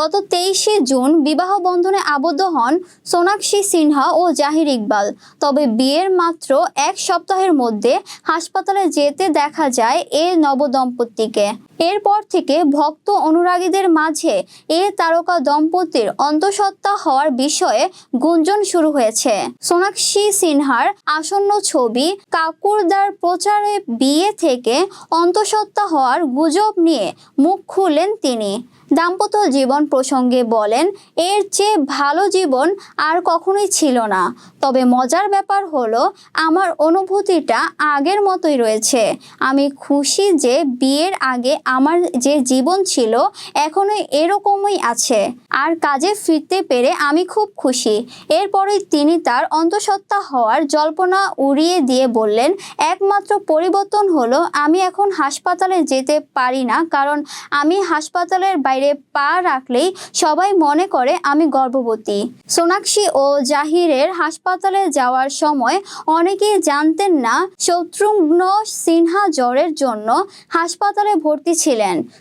গত তেইশে জুন বিবাহ বন্ধনে আবদ্ধ হন সোনাক্ষী সিনহা ও জাহির ইকবাল। তবে বিয়ের মাত্র এক সপ্তাহের মধ্যে হাসপাতালে যেতে দেখা যায় এ নবদম্পতিকে। এরপর থেকে ভক্ত অনুরাগীদের মাঝে এ তারকা দম্পতির অন্তঃসত্ত্বা হওয়ার বিষয়ে গুঞ্জন শুরু হয়েছে। সোনাক্ষী সিনহার আসন্ন ছবি কাকুরদার প্রচারে বিয়ে থেকে অন্তঃসত্ত্বা হওয়ার গুজব নিয়ে মুখ খুললেন তিনি। দাম্পত্য জীবন প্রসঙ্গে বলেন, এর চেয়ে ভালো জীবন আর কখনোই ছিল না। তবে মজার ব্যাপার হলো, আমার অনুভূতিটা আগের মতোই রয়েছে। আমি খুশি যে বিয়ের আগে আমার যে জীবন ছিল এখনও এরকমই আছে। আর কাজে ফিরতে পেরে আমি খুব খুশি। এরপরেই তিনি তার অন্তঃসত্ত্বা হওয়ার জল্পনা উড়িয়ে দিয়ে বললেন, একমাত্র পরিবর্তন হলো আমি এখন হাসপাতালে যেতে পারি না, কারণ আমি হাসপাতালের বাইরে পা রাখলেই সবাই মনে করে আমি গর্ভবতী। সোনাক্ষী ও জাহিরের হাসপাতালে যাওয়ার সময় অনেকেই জানতেন না, শত্রুঘ্ন সিনহা জ্বরের জন্য হাসপাতালে ভর্তি ছিলেন।